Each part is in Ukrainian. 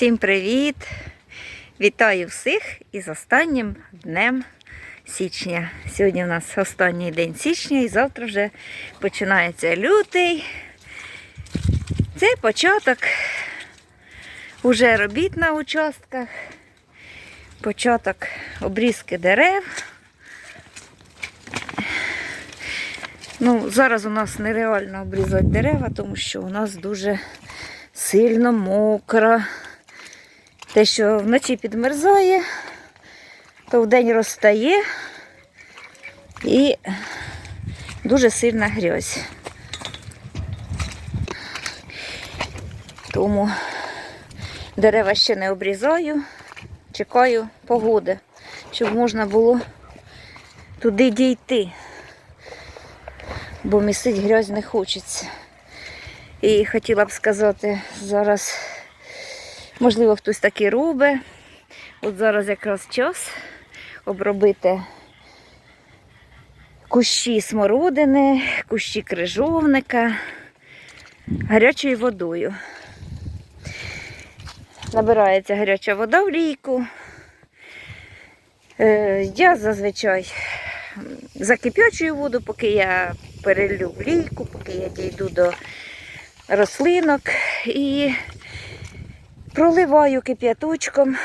Всім привіт! Вітаю всіх із останнім днем січня. Сьогодні у нас останній день січня і завтра вже починається лютий. Це початок уже робіт на участках, початок обрізки дерев. Ну, зараз у нас нереально обрізати дерева, тому що у нас дуже сильно мокро. Те, що вночі підмерзає, то вдень розтає і дуже сильна грязь. Тому дерева ще не обрізаю, чекаю погоди, щоб можна було туди дійти, бо місить грязь не хочеться. І хотіла б сказати, зараз, можливо, хтось таки робить. От зараз якраз час обробити кущі смородини, кущі крижовника гарячою водою. Набирається гаряча вода в лійку. Е, Я зазвичай закип'ячую воду, поки я перелю в лійку, поки я дійду до рослинок і проливаю кип'яточком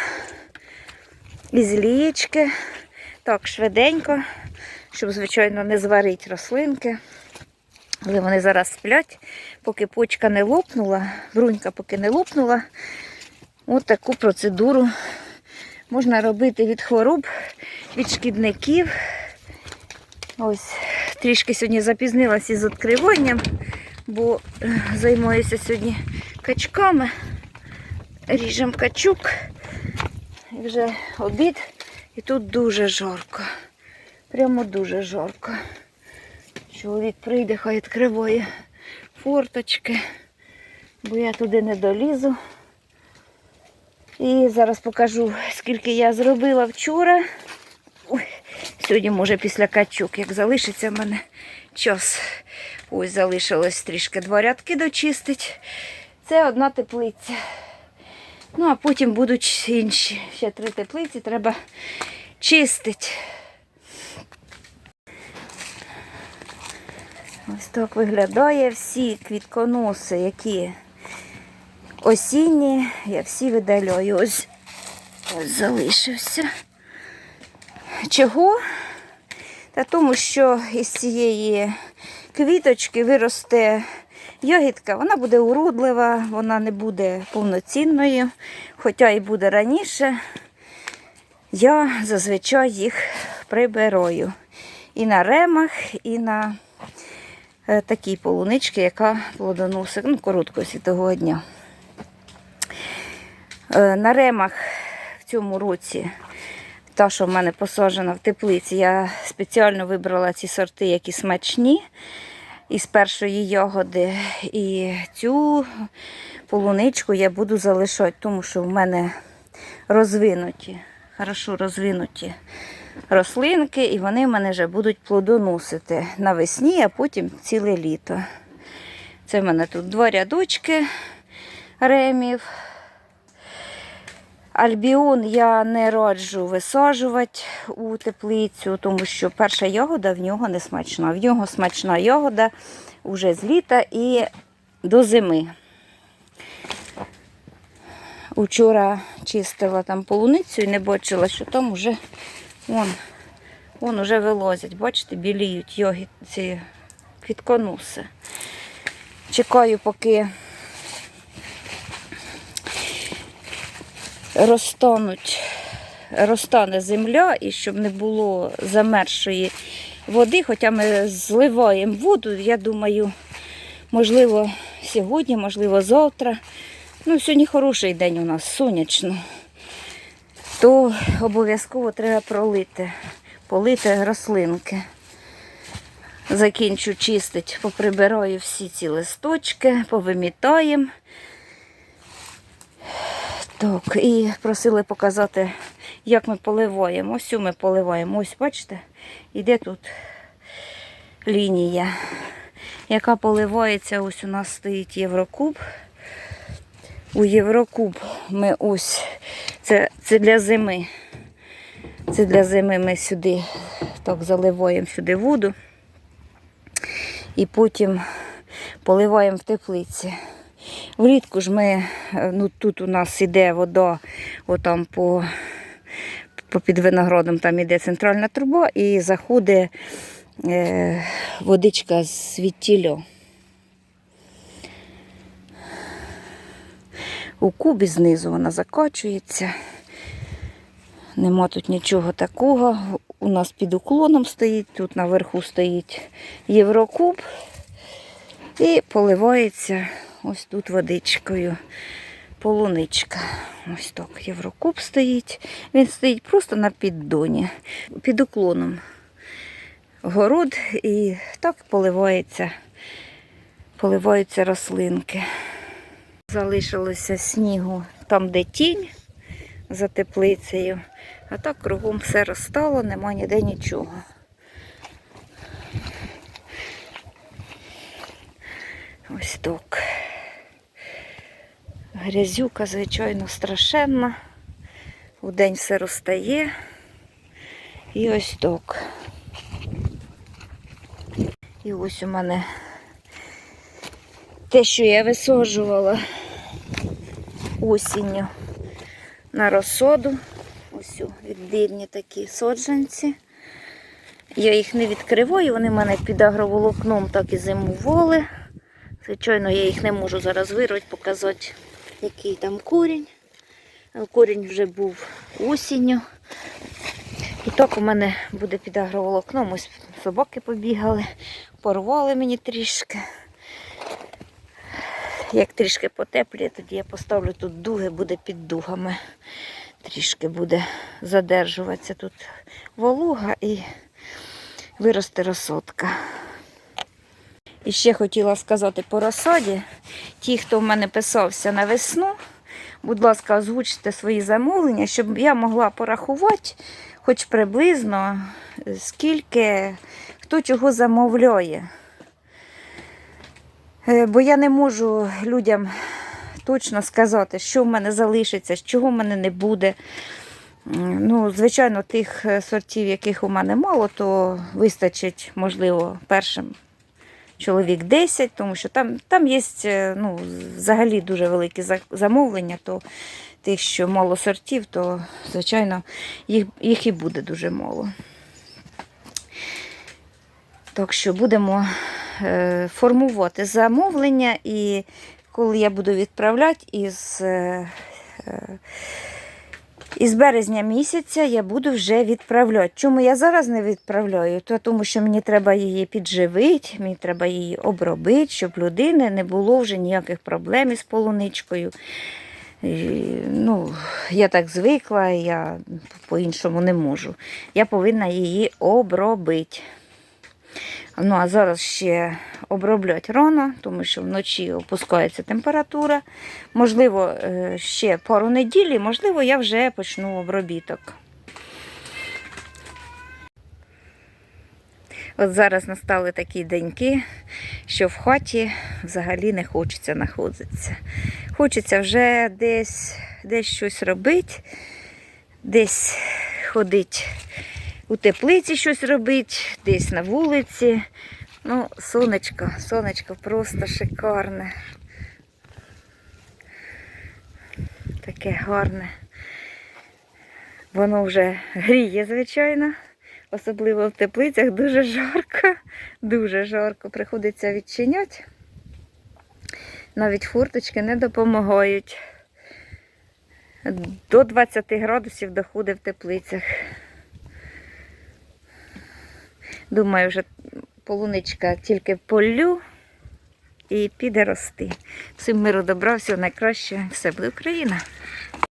із лічки. Так, швиденько, щоб, звичайно, не зварити рослинки. Але вони зараз сплять, поки почка не лопнула, брунька поки не лопнула. От таку процедуру можна робити від хвороб, від шкідників. Ось, трішки сьогодні запізнилася із відкриванням бо е, займаюся сьогодні качками. Ріжем качук. І вже обід. І тут дуже жарко. Прямо дуже жарко. Чоловік прийде, хай відкриває форточки, бо я туди не долізу. І зараз покажу, скільки я зробила вчора. Ой, сьогодні, може, після качук, як залишиться в мене час. Ось залишилось трішки два рядки дочистить. Це одна теплиця. Ну, а потім будуть інші. Ще три теплиці треба чистити. Ось так виглядає всі квітконоси, які осінні, я всі видаляю. Ось, ось залишився. Чого? Та тому що із цієї квіточки виросте ягідка, вона буде уродлива, вона не буде повноцінною, хоча і буде раніше, я зазвичай їх прибираю. І на ремах, і на е, такій полуничці, яка плодоносить ну, короткого світового дня. Е, на ремах в цьому році та, що в мене посаджена в теплиці, я спеціально вибрала ці сорти, які смачні із першої ягоди. І цю полуничку я буду залишати, тому що в мене розвинуті, хорошо розвинуті рослинки, і вони в мене вже будуть плодоносити навесні, а потім ціле літо. Це в мене тут два рядочки ремів. Альбіон я не раджу висаджувати у теплицю, тому що перша ягода в нього не смачна. В нього смачна ягода вже з літа і до зими. Учора чистила там полуницю і не бачила, що там вже вон, вон уже вилозять. Бачите, біліють йоги, ці квітконуси. Чекаю, поки розтануть, розтане земля і щоб не було замерзшої води, хоча ми зливаємо воду, я думаю, можливо, сьогодні, можливо, завтра. Ну, сьогодні хороший день у нас, сонячно, то обов'язково треба пролити, полити рослинки. Закінчу чистити, поприбираю всі ці листочки, повимітаємо. Так, і просили показати, як ми поливаємо. Ось ми поливаємо. Ось, бачите, іде тут лінія, яка поливається. Ось у нас стоїть Єврокуб. у Єврокуб ми ось, це, це для зими. Це для зими ми сюди так заливаємо сюди воду і потім поливаємо в теплиці. Влітку ж ми, е, ну тут у нас іде вода, отам по, по під виноградом там іде центральна труба і заходить е, водичка з відтілю. У кубі знизу вона закачується. Нема тут нічого такого. У нас під уклоном стоїть, тут наверху стоїть Єврокуб і поливається ось тут водичкою. Полуничка. Ось так Єврокуб стоїть. Він стоїть просто на піддоні, під уклоном. Город і так поливається, поливаються рослинки. Залишилося снігу там, де тінь за теплицею, а так кругом все розстало, нема ніде нічого. Ось так. Грязюка, звичайно, страшенна. Вдень все розтає. І ось так. І ось у мене те, що я висаджувала осінню на розсоду. Ось о, відбірні такі соджанці. Я їх не відкриваю, вони в мене під агроволокном так і зимували. Звичайно, я їх не можу зараз вирвати, показати, який там корінь. Корінь вже був осінню. І так у мене буде під агроволокном. Ось собаки побігали, порвали мені трішки. Як трішки потепліє, тоді я поставлю тут дуги, буде під дугами. Трішки буде задержуватися тут волуга і виросте розсотка. І ще хотіла сказати по розсаді. Ті, хто в мене писався на весну, будь ласка, озвучте свої замовлення, щоб я могла порахувати, хоч приблизно, скільки хто чого замовляє. Е, Бо я не можу людям точно сказати, що в мене залишиться, чого в мене не буде. Ну, звичайно, тих е, сортів, яких у мене мало, то вистачить, можливо, першим чоловік 10, тому що там, там є е, ну, взагалі дуже великі замовлення, то тих, що мало сортів, то, звичайно, їх, їх і буде дуже мало. Так що будемо е, формувати замовлення, і коли я буду відправляти із, е, із березня місяця, я буду вже відправляти. Чому я зараз не відправляю? То тому що мені треба її підживити, мені треба її обробити, щоб людини не було вже ніяких проблем із полуничкою. І, ну, я так звикла, я по-іншому не можу. Я повинна її обробити. Ну, а зараз ще оброблять рано, тому що вночі опускається температура. Можливо, е, ще пару неділь, і, можливо, я вже почну обробіток. От зараз настали такі деньки, що в хаті взагалі не хочеться знаходитися. Хочеться вже десь, десь щось робити, десь ходити у теплиці щось робити, десь на вулиці. Ну, сонечко, сонечко просто шикарне. Таке гарне. Воно вже гріє, звичайно. Особливо в теплицях дуже жарко, дуже жарко. Приходиться відчиняти. Навіть фурточки не допомагають. До 20 градусів доходить в теплицях. Думаю, вже полуничка тільки полю і піде рости. Всім миру добра, всього найкраще. Все буде Україна.